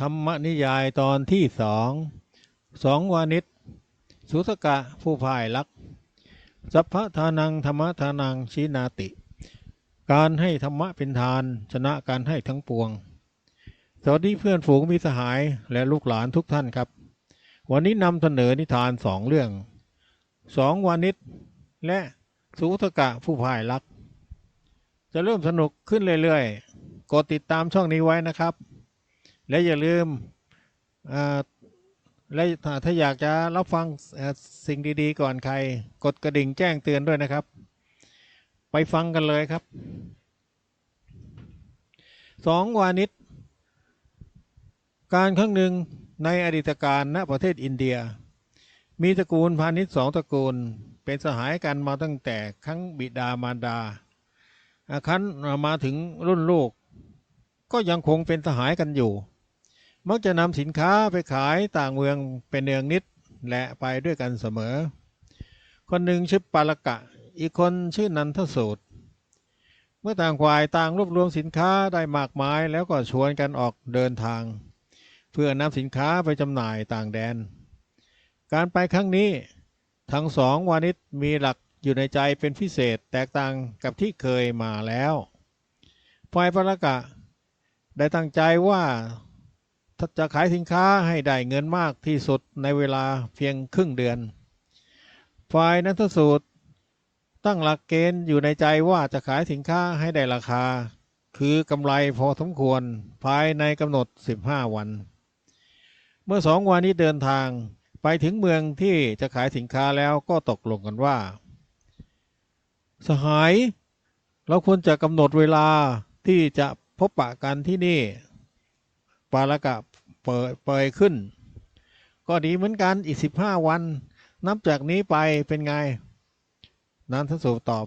ธรรมนิยายตอนที่สองสองวานิชสุสกะผู้พ่ายลักสัพพะทานังธรรมทานังชีนาติ การให้ธรรมะเป็นทานชนะการให้ทั้งปวง สวัสดีเพื่อนฝูงมิสหายและลูกหลานทุกท่านครับ วันนี้นำเสนอนิทานสองเรื่องสองวานิชและสุสกะผู้พ่ายลัก จะเริ่มสนุกขึ้นเรื่อยๆ กดติดตามช่องนี้ไว้นะครับ และอย่าลืมและถ้าอยากจะรับฟังสิ่งดีๆ ก่อนใคร กดกระดิ่งแจ้งเตือนด้วยนะครับ ไปฟังกันเลยครับสองวานิชการครั้งหนึ่งในอดีตการณประเทศอินเดีย มีตระกูลพาณิชย์สองตระกูล เป็นสหายกันมาตั้งแต่ครั้งบิดามารดาอาครั้นมาถึงรุ่นลูก ก็ยังคงเป็นสหายกันอยู่ มักจะนำสินค้าไปขายต่างเมืองเป็นเนืองนิดและไปด้วยกันเสมอ คนหนึ่งชื่อปาลกะ อีกคนชื่อนันทสูตร เมื่อต่างฝ่ายต่างรวบรวมสินค้าได้มากมายแล้วก็ชวนกันออกเดินทาง เพื่อนำสินค้าไปจำหน่ายต่างแดน การไปครั้งนี้ทั้งสองวานิชมีหลักอยู่ในใจเป็นพิเศษแตกต่างกับที่เคยมาแล้วฝ่ายปาลกะ ได้ตั้งใจว่า จะขายสินค้าให้ได้เงินมากที่สุดในเวลาเพียงครึ่งเดือน ฝ่ายนันทสูตร ตั้งหลักเกณฑ์อยู่ในใจว่าจะขายสินค้าให้ได้ราคา คือกำไรพอสมควรภายในกำหนด 15 วัน เมื่อสองวันนี้เดินทางไปถึงเมืองที่จะขายสินค้าแล้วก็ตกลงกันว่า สหายเราควรจะกำหนดเวลาที่จะพบปะกันที่นี่ ปาละกะ เปิดเปยขึ้น ก็ดีเหมือนกันอีกสิบห้าวัน นับจากนี้ไปเป็นไง นันทสุตอบ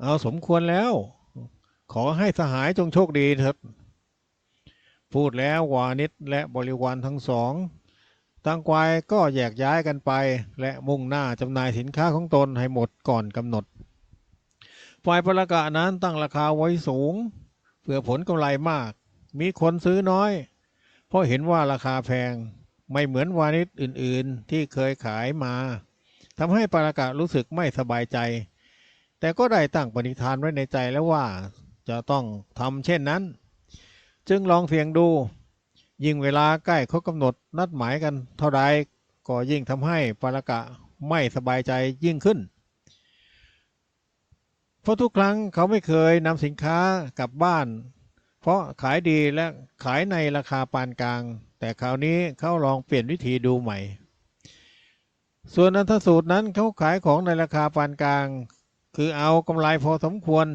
เอาสมควรแล้ว ขอให้สหายจงโชคดีเถิดพูดแล้ววานิชและบริวารทั้งสองต่างควายก็แยกย้ายกันไป และมุ่งหน้าจำหน่ายสินค้าของตนให้หมดก่อนกำหนด ฝ่ายปรากะนั้นตั้งราคาไว้สูง เพื่อผลกำไรมาก มีคนซื้อน้อย เพราะเห็นว่าราคาแพงไม่เหมือนวานิชอื่นๆ ที่เคยขายมาทำให้ปรากะรู้สึกไม่สบายใจ แต่ก็ได้ตั้งปณิธานไว้ในใจแล้วว่าจะต้องทำเช่นนั้น จึงลองเสี่ยงดู ยิ่งเวลาใกล้ครบกำหนดนัดหมายกันเท่าใดก็ยิ่งทำให้ปรากะไม่สบายใจยิ่งขึ้น เพราะทุกครั้งเขาไม่เคยนำสินค้ากลับบ้าน เพราะขายดีและขายในราคาปานกลาง แต่คราวนี้เขาลองเปลี่ยนวิธีดูใหม่ ส่วนอันทสูตรนั้นเขาขายของในราคาปานกลาง คือเอากำไรพอสมควร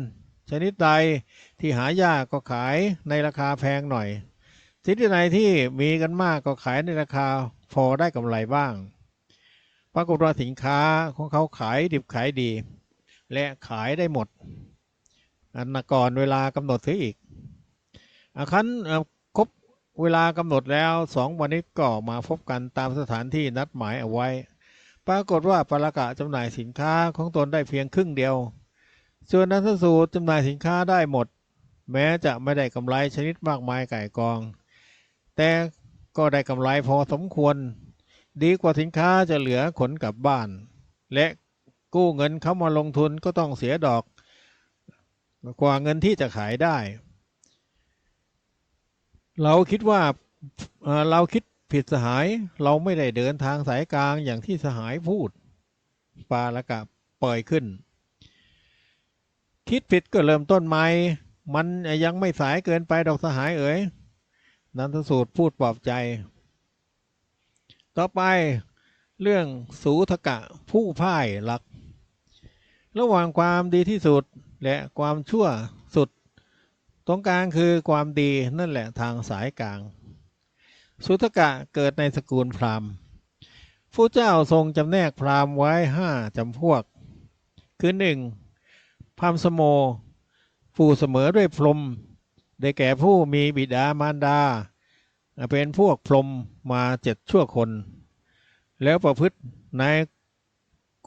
ชนิดใดที่หายากก็ขายในราคาแพงหน่อยชนิดใดที่มีกันมากก็ขายในราคาพอได้กำไรบ้าง ปรากฏว่าสินค้าของเขาขายดิบขายดี และขายได้หมด อันก่อนเวลากำหนดซื้ออีก อาคันครบเวลากำหนดแล้วสองวันนี้ก็มาพบกันตามสถานที่นัดหมายเอาไว้ ปรากฏว่าปรากะจำหน่ายสินค้าของตนได้เพียงครึ่งเดียว ส่วนนันทสูตรจำหน่ายสินค้าได้หมด แม้จะไม่ได้กำไรชนิดมากมายไก่กอง แต่ก็ได้กำไรพอสมควร ดีกว่าสินค้าจะเหลือขนกลับบ้าน และกู้เงินเขามาลงทุนก็ต้องเสียดอก กว่าเงินที่จะขายได้ เราคิดว่าเราคิดผิดสหายเราไม่ได้เดินทางสายกลางอย่างที่สหายพูด ปาละกะเปิดขึ้น คิดผิดก็เริ่มต้นใหม่มันยังไม่สายเกินไปดอกสหายเอ๋ยนันทสูตรพูดปลอบใจ ต่อไปเรื่องสูทกะผู้พ่ายหลัก ระหว่างความดีที่สุดและความชั่ว ตรงกลางคือความดีนั่นแหละทางสายกลาง สุทกะเกิดในสกุลพราหมณ์ผู้เจ้าทรงจำแนกพราหมณ์ไว้ห้าจำพวก คือหนึ่งพราหมณ์สโม ผู้เสมอด้วยพรหมได้แก่ผู้มีบิดามารดา เป็นพวกพรหมมาเจ็ดชั่วคน แล้วประพฤติใน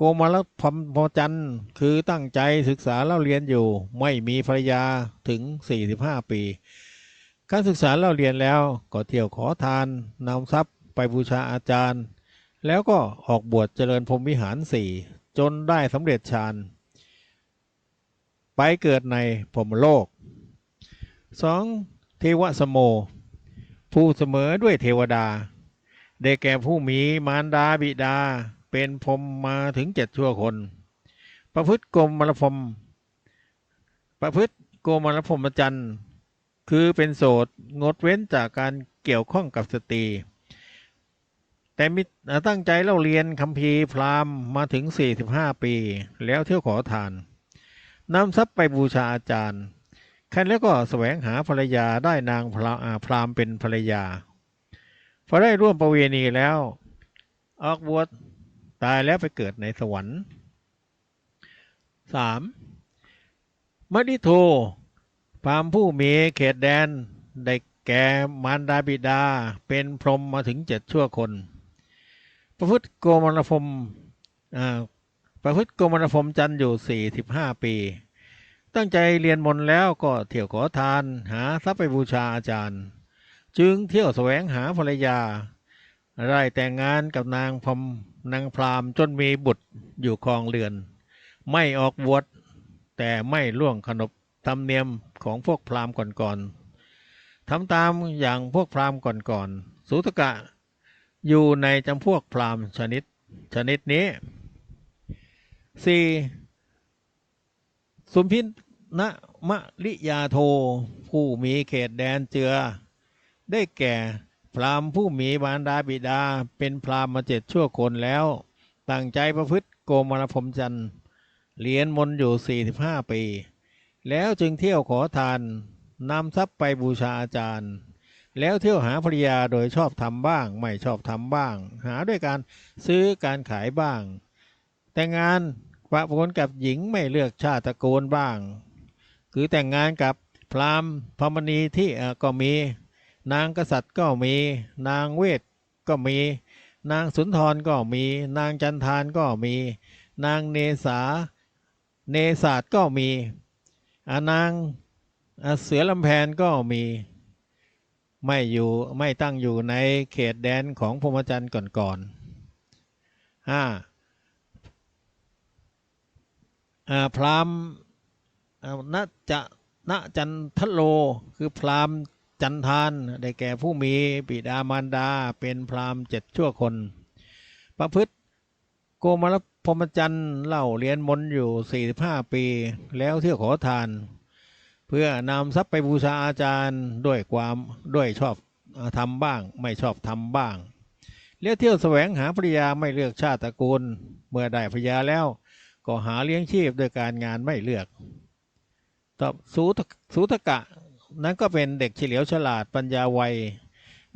โกมาลพมพจันทร์คือตั้งใจศึกษาเล่าเรียนอยู่ ไม่มีภรรยาถึง 45 ปี การศึกษาเล่าเรียนแล้วก็เที่ยวขอทานนำทรัพย์ไปบูชาอาจารย์ แล้วก็ออกบวชเจริญพรมวิหารสี่จนได้สำเร็จฌานไปเกิดในพรมโลก 2. เทวสโม ผู้เสมอด้วยเทวดา ได้แก่ผู้มีมารดาบิดา เป็นพรมมาถึงเจ็ดชั่วคน ประพฤติกรมมรพรมประพฤติโกมารพรมจรรย์คือเป็นโสดงดเว้นจากการเกี่ยวข้องกับสตรี แต่มีตั้งใจเล่าเรียนคัมภีพราหมณ์มาถึง 45 ปี แล้วเที่ยวขอทานนำทรัพย์ไปบูชาอาจารย์คันแล้วก็แสวงหาภรรยาได้นางพราอ่าพราหมณ์เป็นภรรยา พอได้ร่วมประเวณีแล้ว ออกบวช ตายแล้วไปเกิดในสวรรค์ 3. มดิโทพามผู้มีเขตแดนได้แก่มารดาบิดาเป็นพรหมมาถึงเจ็ดชั่วคน ประพฤติโกมารพรมประพฤติโกมารพรมจันอยู่ 45 ปี ตั้งใจเรียนมนต์แล้วก็เที่ยวขอทานหาทรัพย์ไปบูชาอาจารย์ จึงเที่ยวแสวงหาภรรยา ได้แต่งงานกับนางพรม นางพราหมณ์จนมีบุตรอยู่ครองเรือน ไม่ออกบวชแต่ไม่ล่วงขนบธรรมเนียมของพวกพราหมณ์ก่อนๆทำตามอย่างพวกพราหมณ์ก่อนๆสุตกะ อยู่ในจำพวกพราหมณ์ชนิดชนิดนี้ 4. สุมพินนะมะลิยาโท ผู้มีเขตแดนเจือ ได้แก่ พราหมณ์ผู้มีบารดาบิดาเป็นพราหมณ์มาเจ็ดชั่วคนแล้ว ตั้งใจประพฤติโกมารพรมจันทร์เรียนมนอยู่ 45 ปี แล้วจึงเที่ยวขอทานนำทรัพย์ไปบูชาอาจารย์ แล้วเที่ยวหาภรรยาโดยชอบทำบ้าง ไม่ชอบทำบ้าง หาด้วยการซื้อการขายบ้าง แต่งงานปะปนกับหญิงไม่เลือกชาติตระกูลบ้าง คือแต่งงานกับพราหมณ์พมณีที่เอ่อก็มี นางกษัตริย์ก็มี นางเวทก็มี นางสุนทรก็มี นางจันทานก็มี นางเนสา เนศาสก็มีอนางเสือลำแพนก็มี ไม่อยู่ไม่ตั้งอยู่ในเขตแดนของพรหมจรรย์ก่อนๆห้าพรามณจะณจันทโลคือพราม จันทานได้แก่ผู้มีบิดามารดาเป็นพราหมณ์เจ็ดชั่วคน ประพฤติโกมารพรหมจรรย์เล่าเรียนมนต์อยู่ 45 ปี แล้วเที่ยวขอทาน เพื่อนำทรัพย์ไปบูชาอาจารย์ด้วยความด้วยชอบทำบ้าง ไม่ชอบทำบ้างเลี้ยวเที่ยวแสวงหาภรรยาไม่เลือกชาติตระกูล เมื่อได้ภรรยาแล้ว ก็หาเลี้ยงชีพโดยการงานไม่เลือกตอบสูตสูตกะ นั้นก็เป็นเด็กเฉลียวฉลาดปัญญาไว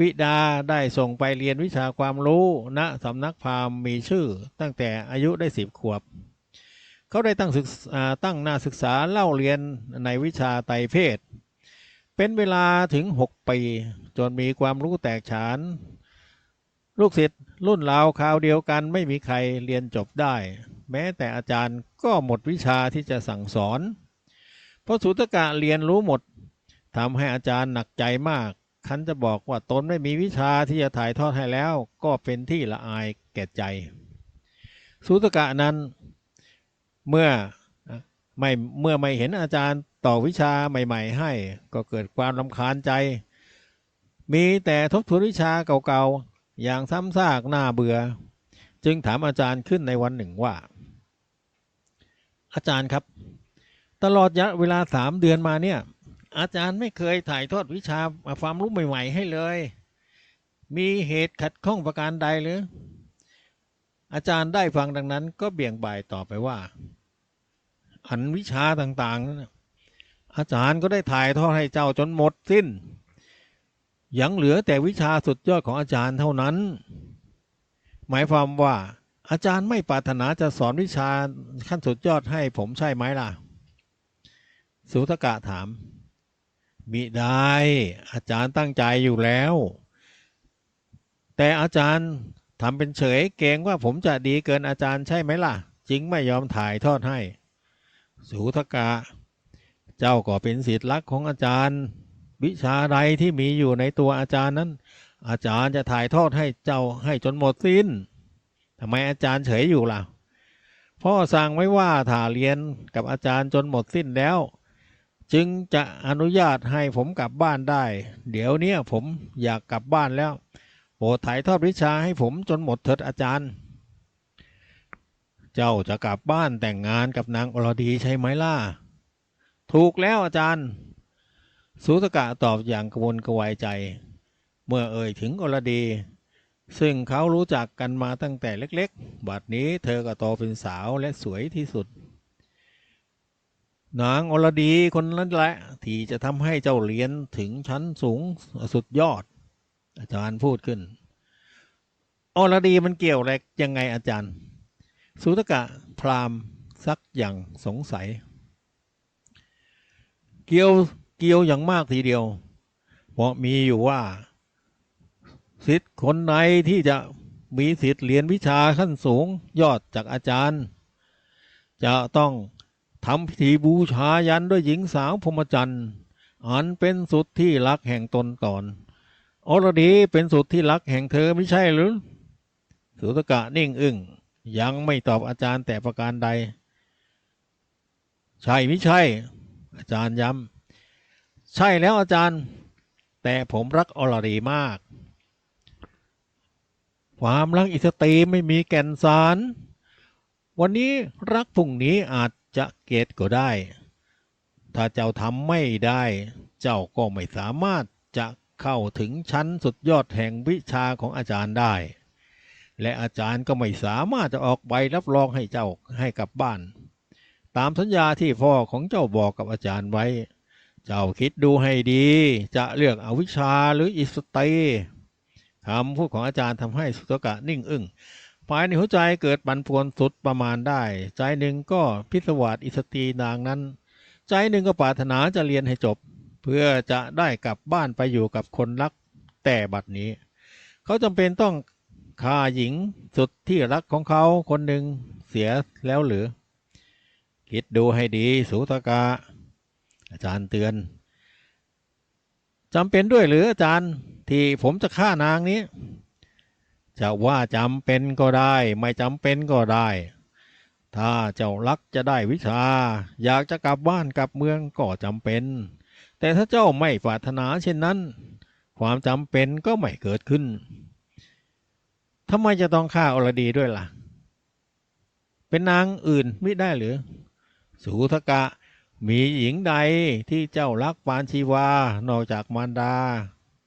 วิดาได้ส่งไปเรียนวิชาความรู้ณสำนักพราหมณ์มีชื่อตั้งแต่อายุได้สิบขวบ เขาได้ตั้งศึกตั้งหน้าศึกษาเล่าเรียนในวิชาไตรเพศ เป็นเวลาถึงหกปี จนมีความรู้แตกฉาน ลูกศิษย์รุ่นราวคราวเดียวกันไม่มีใครเรียนจบได้ แม้แต่อาจารย์ก็หมดวิชาที่จะสั่งสอนเพราะสุตกะเรียนรู้หมด ทำให้อาจารย์หนักใจมากคันจะบอกว่าตนไม่มีวิชาที่จะถ่ายทอดให้แล้ว ก็เป็นที่ละอายแก่ใจ สุตกะนั้นเมื่อไม่เมื่อไม่เห็นอาจารย์ต่อวิชาใหม่ ๆ ให้ก็เกิดความรำคาญใจ มีแต่ทบทวนวิชาเก่าๆ อย่างซ้ำซากน่าเบื่อ จึงถามอาจารย์ขึ้นในวันหนึ่งว่า อาจารย์ครับ ตลอดยะเวลาสามเดือนมาเนี่ย อาจารย์ไม่เคยถ่ายทอดวิชาความรู้ใหม่ ๆ ให้เลย มีเหตุขัดข้องประการใดหรือ อาจารย์ได้ฟังดังนั้นก็เบี่ยงบ่ายต่อไปว่า อันวิชาต่างๆนั้นอาจารย์ก็ได้ถ่ายทอดให้เจ้าจนหมดสิ้น ยังเหลือแต่วิชาสุดยอดของอาจารย์เท่านั้น หมายความว่า อาจารย์ไม่ปรารถนาจะสอนวิชาขั้นสุดยอดให้ผมใช่ไหมล่ะ สุตกะถาม มิได้อาจารย์ตั้งใจอยู่แล้ว แต่อาจารย์ทำเป็นเฉยเกรงว่าผมจะดีเกินอาจารย์ใช่ไหมล่ะ จึงไม่ยอมถ่ายทอดให้สุทกะ เจ้าก็เป็นศิษย์รักของอาจารย์ วิชาใดที่มีอยู่ในตัวอาจารย์นั้น อาจารย์จะถ่ายทอดให้เจ้าให้จนหมดสิ้นทำไมอาจารย์เฉยอยู่ล่ะพ่อสั่งไว้ว่าถ้าเรียนกับอาจารย์จนหมดสิ้นแล้ว จึงจะอนุญาตให้ผมกลับบ้านได้ เดี๋ยวนี้ผมอยากกลับบ้านแล้ว โปรดถ่ายทอดวิชาให้ผมจนหมดเถิดอาจารย์ เจ้าจะกลับบ้านแต่งงานกับนางอรดีใช่ไหมล่ะ ถูกแล้วอาจารย์ สุตกะตอบอย่างกระวนกระวายใจ เมื่อเอ่ยถึงอรดี ซึ่งเขารู้จักกันมาตั้งแต่เล็ก ๆ บัดนี้เธอก็โตเป็นสาวและสวยที่สุด นางอรดีคนนั้นแหละ ที่จะทำให้เจ้าเรียนถึงชั้นสูงสุดยอด อาจารย์พูดขึ้นอรดีมันเกี่ยวอะไรยังไงอาจารย์ สุตกะพรามซักอย่างสงสัย เกี่ยวเกี่ยวอย่างมากทีเดียว เพราะมีอยู่ว่าสิทธิ์คนไหนที่จะมีสิทธิ์เรียนวิชาขั้นสูงยอดจากอาจารย์ จะต้อง ทำพิธีบูชายันด้วยหญิงสาวพรหมจรรย์อันเป็นสุดที่รักแห่งตนก่อนอรดีเป็นสุดที่รักแห่งเธอไม่ใช่หรือ สุตกะนิ่งอึ้งยังไม่ตอบอาจารย์แต่ประการใด ใช่ไม่ใช่ อาจารย์ย้ำใช่แล้วอาจารย์ แต่ผมรักอรดีมาก ความรักอิสตรีไม่มีแก่นสาร วันนี้รักพรุ่งนี้อาจ จะเกตก็ได้ ถ้าเจ้าทำไม่ได้ เจ้าก็ไม่สามารถจะเข้าถึงชั้นสุดยอดแห่งวิชาของอาจารย์ได้ และอาจารย์ก็ไม่สามารถจะออกใบรับรองให้เจ้าให้กลับบ้าน ตามสัญญาที่พ่อของเจ้าบอกกับอาจารย์ไว้ เจ้าคิดดูให้ดี จะเลือกอวิชชาหรืออิสตีคำพูดของอาจารย์ทำให้สุตกะนิ่งอึ้ง ภายในหัวใจเกิดปั่นป่วนสุดประมาณได้ ใจหนึ่งก็พิศวาสอิสตีนางนั้น ใจหนึ่งก็ปรารถนาจะเรียนให้จบ เพื่อจะได้กลับบ้านไปอยู่กับคนรักแต่บัดนี้ เขาจำเป็นต้องฆ่าหญิงสุดที่รักของเขาคนหนึ่งเสียแล้วหรือ คิดดูให้ดีสุตกะอาจารย์เตือนจำเป็นด้วยหรืออาจารย์ที่ผมจะฆ่านางนี้ จะว่าจำเป็นก็ได้ ไม่จำเป็นก็ได้ ถ้าเจ้ารักจะได้วิชา อยากจะกลับบ้านกลับเมืองก็จำเป็น แต่ถ้าเจ้าไม่ปรารถนาเช่นนั้น ความจำเป็นก็ไม่เกิดขึ้นทำไมจะต้องฆ่าอรดีด้วยล่ะ เป็นนางอื่นไม่ได้หรือสุทกะมีหญิงใดที่เจ้ารักปานชีวา นอกจากมารดา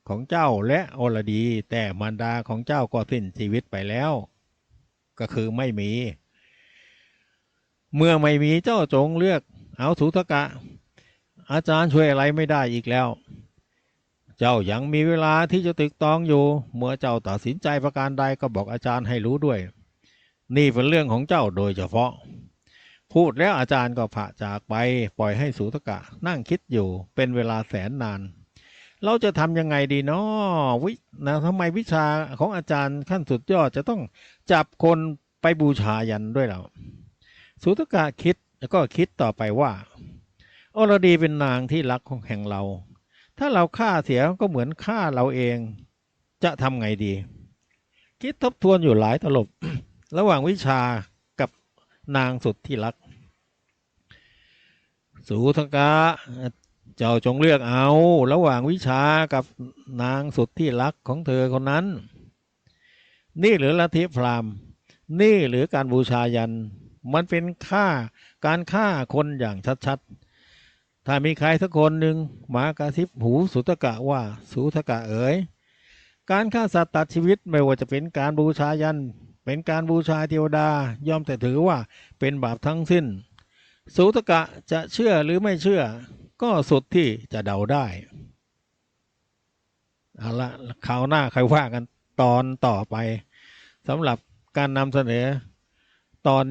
ของเจ้าและอรดี แต่มารดาของเจ้าก็สิ้นชีวิตไปแล้ว ก็คือไม่มี เมื่อไม่มีเจ้าจงเลือกเอาสุทกะ อาจารย์ช่วยอะไรไม่ได้อีกแล้ว เจ้ายังมีเวลาที่จะตึกตองอยู่ เมื่อเจ้าตัดสินใจประการใดก็บอกอาจารย์ให้รู้ด้วย นี่เป็นเรื่องของเจ้าโดยเฉพาะ พูดแล้วอาจารย์ก็ผ่าจากไป ปล่อยให้สุทกะนั่งคิดอยู่เป็นเวลาแสนนาน เราจะทำยังไงดีเนาะวินะทำไมวิชาของอาจารย์ขั้นสุดยอดจะต้องจับคนไปบูชายันด้วยเราสุทกะคิดแล้วก็คิดต่อไปว่าอรดีเป็นนางที่รักของแห่งเรา ถ้าเราฆ่าเสียก็เหมือนฆ่าเราเอง จะทำไงดี คิดทบทวนอยู่หลายตลบ ระหว่างวิชากับนางสุดที่รักสุทกะ เจ้าจงเลือกเอาระหว่างวิชากับนางสุดที่รักของเธอคนนั้น นี่หรือลัทธิพราหมณ์ นี่หรือการบูชายัน มันเป็นค่าการฆ่าคนอย่างชัดๆ ถ้ามีใครสักคนหนึ่งมากระซิบหูสุตกะว่าสุทกะเอ๋ย การฆ่าสัตว์ตัดชีวิตไม่ว่าจะเป็นการบูชายัน เป็นการบูชาเทวดาย่อมแต่ถือว่าเป็นบาปทั้งสิ้น สุตกะจะเชื่อหรือไม่เชื่อ ก็สุดที่จะเดาได้เอาละคราวหน้าใครว่ากันตอนต่อไปสำหรับการนำเสนอ ตอน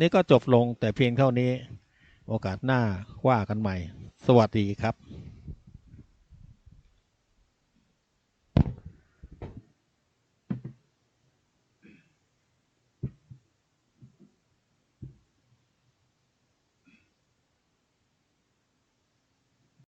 นี้ก็จบลงแต่เพียงเท่านี้ โอกาสหน้าว่ากันใหม่ สวัสดีครับ